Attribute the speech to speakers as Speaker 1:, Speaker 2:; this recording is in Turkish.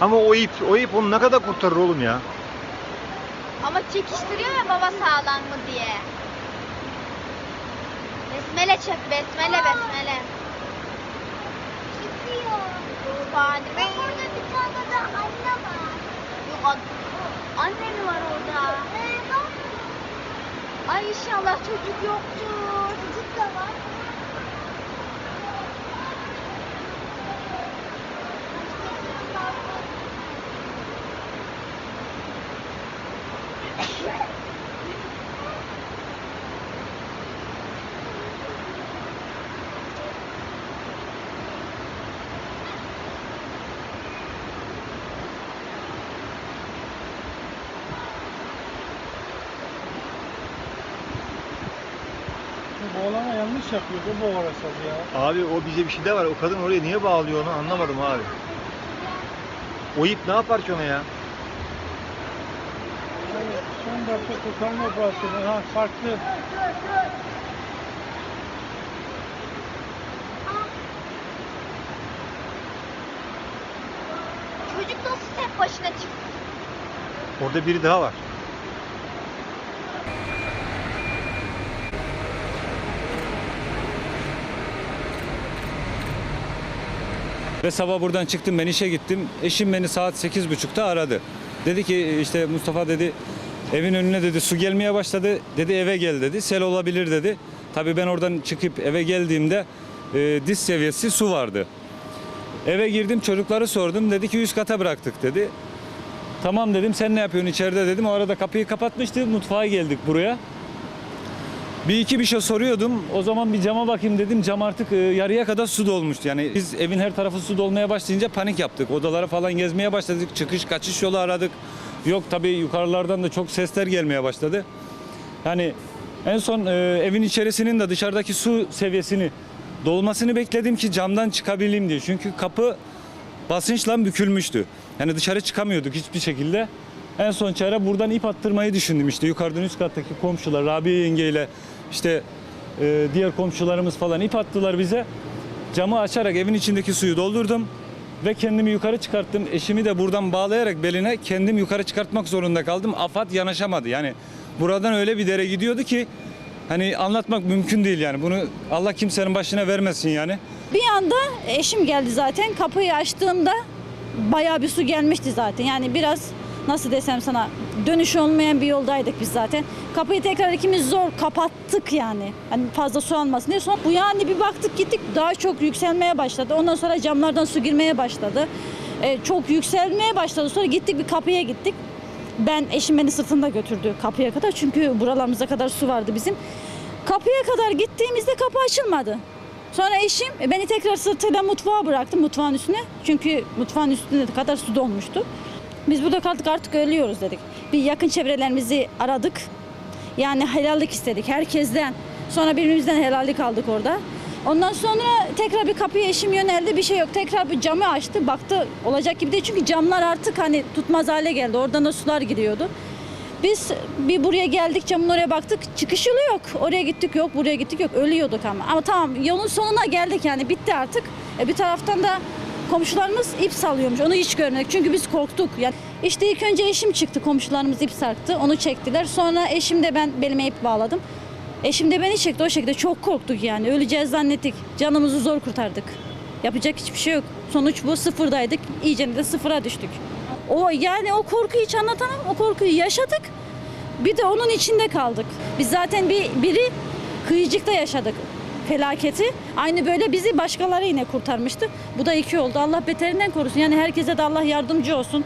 Speaker 1: Ama o ip, o ip onu ne kadar kurtarır oğlum ya?
Speaker 2: Ama çekiştiriyor ya baba sağlam mı diye. Besmele çek, besmele besmele. Çıkıyor. Fani. Ve orada bir tane de anne var. Yok an- anne mi var orada? Ay inşallah çocuk yoktur. Çocuk da var.
Speaker 3: Oğlana yanlış yapıyor. Bu arasal ya.
Speaker 1: Abi o bize bir şey de var. O kadın oraya niye bağlıyor onu anlamadım abi. O ip ne yapar ki ona ya?
Speaker 3: Evet, son dakika kurtarma operasyonu. Ha farklı.
Speaker 2: Çocuk nasıl tek başına çıktı?
Speaker 1: Orada biri daha var.
Speaker 4: Ve sabah buradan çıktım ben işe gittim. Eşim beni saat 8.30'da aradı. Dedi ki işte Mustafa dedi evin önüne dedi su gelmeye başladı. Dedi eve gel dedi. Sel olabilir dedi. Tabii ben oradan çıkıp eve geldiğimde e, diz seviyesi su vardı. Eve girdim çocukları sordum. Dedi ki üst kata bıraktık dedi. Tamam dedim sen ne yapıyorsun içeride dedim. O arada kapıyı kapatmıştı. Mutfağa geldik buraya. Bir iki bir şey soruyordum. O zaman bir cama bakayım dedim. Cam artık e, yarıya kadar su dolmuştu. Yani biz evin her tarafı su dolmaya başlayınca panik yaptık. Odalara falan gezmeye başladık. Çıkış kaçış yolu aradık. Yok tabii yukarılardan da çok sesler gelmeye başladı. Yani en son e, evin içerisinin de dışarıdaki su seviyesini dolmasını bekledim ki camdan çıkabileyim diye. Çünkü kapı basınçla bükülmüştü. Yani dışarı çıkamıyorduk hiçbir şekilde. En son çare buradan ip attırmayı düşündüm işte yukarıdan üst kattaki komşular Rabia yengeyle işte e, diğer komşularımız falan ip attılar bize. Camı açarak evin içindeki suyu doldurdum ve kendimi yukarı çıkarttım. Eşimi de buradan bağlayarak beline kendim yukarı çıkartmak zorunda kaldım. Afat yanaşamadı. Yani buradan öyle bir dere gidiyordu ki hani anlatmak mümkün değil yani. Bunu Allah kimsenin başına vermesin yani.
Speaker 5: Bir anda eşim geldi zaten. Kapıyı açtığımda bayağı bir su gelmişti zaten. Yani biraz nasıl desem sana dönüş olmayan bir yoldaydık biz zaten. Kapıyı tekrar ikimiz zor kapattık yani. Hani fazla su almasın diye. Sonra bu yani bir baktık gittik daha çok yükselmeye başladı. Ondan sonra camlardan su girmeye başladı. Ee, çok yükselmeye başladı. Sonra gittik bir kapıya gittik. Ben eşim beni sırtında götürdü kapıya kadar. Çünkü buralarımıza kadar su vardı bizim. Kapıya kadar gittiğimizde kapı açılmadı. Sonra eşim e, beni tekrar sırtıyla mutfağa bıraktı mutfağın üstüne. Çünkü mutfağın üstüne kadar su dolmuştu. Biz burada kaldık artık ölüyoruz dedik. Bir yakın çevrelerimizi aradık. Yani helallik istedik herkesten. Sonra birbirimizden helallik aldık orada. Ondan sonra tekrar bir kapıya eşim yöneldi bir şey yok. Tekrar bir camı açtı baktı olacak gibi değil. Çünkü camlar artık hani tutmaz hale geldi. Oradan da sular gidiyordu. Biz bir buraya geldik camın oraya baktık çıkış yolu yok. Oraya gittik yok buraya gittik yok ölüyorduk ama. Ama tamam yolun sonuna geldik yani bitti artık. E bir taraftan da komşularımız ip sallıyormuş onu hiç görmedik çünkü biz korktuk. Yani işte ilk önce eşim çıktı komşularımız ip sarktı onu çektiler. Sonra eşim de ben belime ip bağladım. Eşim de beni çekti o şekilde çok korktuk yani öleceğiz zannettik. Canımızı zor kurtardık. Yapacak hiçbir şey yok. Sonuç bu sıfırdaydık iyice de sıfıra düştük. O yani o korkuyu hiç anlatamam. O korkuyu yaşadık. Bir de onun içinde kaldık. Biz zaten bir biri kıyıcıkta yaşadık felaketi aynı böyle bizi başkaları yine kurtarmıştı. Bu da iki oldu. Allah beterinden korusun. Yani herkese de Allah yardımcı olsun.